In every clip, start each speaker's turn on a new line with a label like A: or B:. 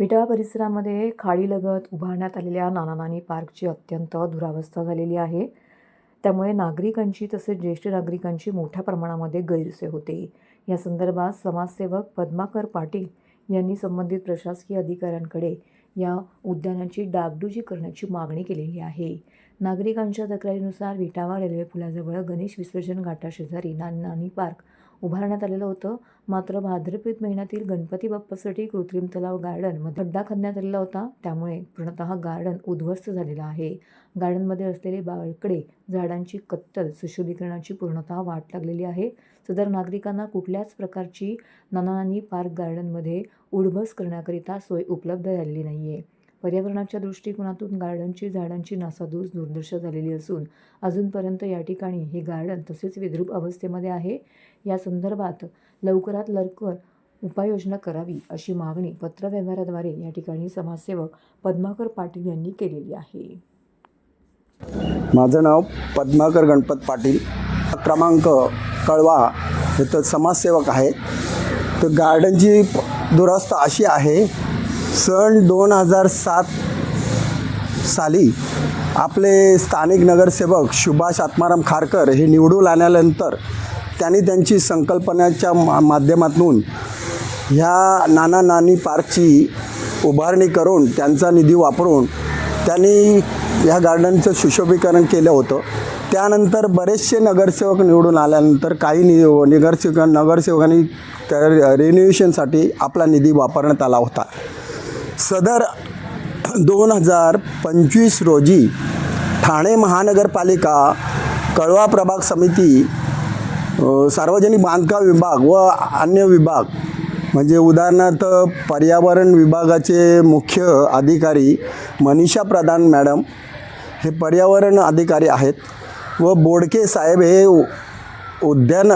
A: विटाळा परिसरामध्ये खाडीलगत उभारण्यात आलेल्या नाना नानी पार्कची अत्यंत दुरावस्था झालेली आहे. त्यामुळे नागरिकांची तसेच ज्येष्ठ नागरिकांची मोठ्या प्रमाणामध्ये गैरसोय होते. या संदर्भात समाजसेवक पद्माकर पाटील यांनी संबंधित प्रशासकीय अधिकाऱ्यांकडे या उद्यानाची डागडुजी करण्याची मागणी केलेली आहे. नागरिकांच्या तक्रारीनुसार विटावा रेल्वे पुलाजवळ गणेश विसर्जन घाटाशेजारी नानी नानी पार्क उभारण्यात आलेलं होतं. मात्र भाद्रपद महिन्यातील गणपती बाप्पासाठी कृत्रिम तलाव गार्डन खड्डा खणण्यात आलेला होता. त्यामुळे पूर्णतः गार्डन उद्ध्वस्त झालेलं आहे. गार्डनमध्ये असलेले बाळकडे झाडांची कत्तल सुशोभीकरणाची पूर्णतः वाट लागलेली आहे. सदर नागरिकांना कुठल्याच प्रकारची नानानानी पार्क गार्डनमध्ये उडबस करण्याकरिता सोय उपलब्ध झालेली नाही आहे पर्यावरणाच्या दृष्टिकोनातून गार्डनची झाडांची नासाधूस दुर्दशा झालेली असून अजूनपर्यंत या ठिकाणी हे गार्डन तसेच विद्रूप अवस्थेमध्ये आहे. या संदर्भात लवकरात लवकर उपाययोजना करावी अशी मागणी पत्रव्यवहाराद्वारे या ठिकाणी समाजसेवक पद्माकर पाटील यांनी केलेली आहे.
B: माझं नाव पद्माकर गणपत पाटील. क्रमांक कळवा इथं समाजसेवक आहे तर गार्डनची दुरस्त दुरवस्था अशी आहे सन दोन हजार सात साली आपले स्थानिक नगरसेवक सुभाष आत्माराम खारकर हे निवडून आल्यानंतर त्यांनी त्यांची संकल्पनाच्या मा माध्यमातून ह्या नाना नानी पार्कची उभारणी करून त्यांचा निधी वापरून त्यांनी ह्या गार्डनचं सुशोभीकरण केलं होतं. त्यानंतर बरेचसे नगरसेवक निवडून आल्यानंतर काही नि नगरसेवक नगरसेवकांनी त्या रेन्युएशनसाठी आपला निधी वापरण्यात आला होता. सदर दोन हजार पंचवीस रोजी ठाणे महानगरपालिका कळवा प्रभाग समिती सार्वजनिक बांधकाम विभाग व अन्य विभाग म्हणजे उदाहरणार्थ पर्यावरण विभागाचे मुख्य अधिकारी मनीषा प्रधान मॅडम हे पर्यावरण अधिकारी आहेत व बोडके साहेब हे उद्यान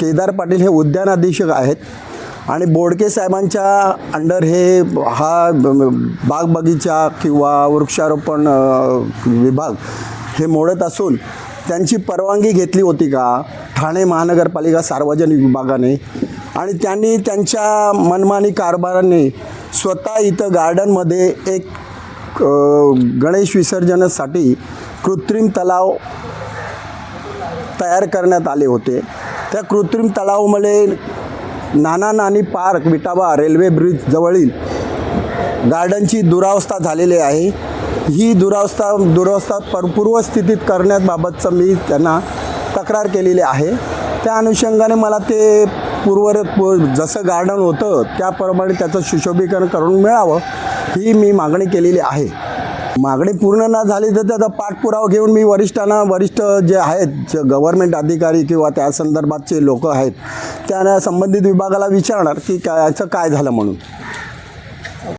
B: केदार पाटील हे उद्यान अधीक्षक आहेत. आणि बोडके साहेबांच्या अंडर हे हा बागबगीचा बाग बगीचा किंवा वृक्षारोपण विभाग हे मोडत असून त्यांची परवानगी घेतली होती का? ठाणे महानगरपालिका सार्वजनिक विभागाने. आणि त्यांनी त्यांच्या मनमानी कारभाराने स्वतः इथं गार्डनमध्ये एक गणेश विसर्जनासाठी कृत्रिम तलाव तयार करण्यात आले होते. त्या कृत्रिम तलावामध्ये नाना नानी पार्क विटाबा रेल्वे ब्रिज जवळील गार्डनची दुरावस्था झालेली आहे. ही दुरावस्था दुरावस्था पर पूर्वस्थितीत करण्याबाबतचं मी त्यांना तक्रार केलेली आहे. त्या अनुषंगाने मला ते पूर्व जसं गार्डन होतं त्याप्रमाणे त्याचं सुशोभीकरण करून मिळावं ही मी मागणी केलेली आहे. मागणी पूर्ण न झाली तर त्याचा पाठपुरावा घेऊन मी वरिष्ठांना वरिष्ठ जे आहेत जे गव्हर्मेंट अधिकारी किंवा त्या संदर्भातचे लोक आहेत त्यांना संबंधित विभागाला विचारणार की काय याचं काय झालं म्हणून.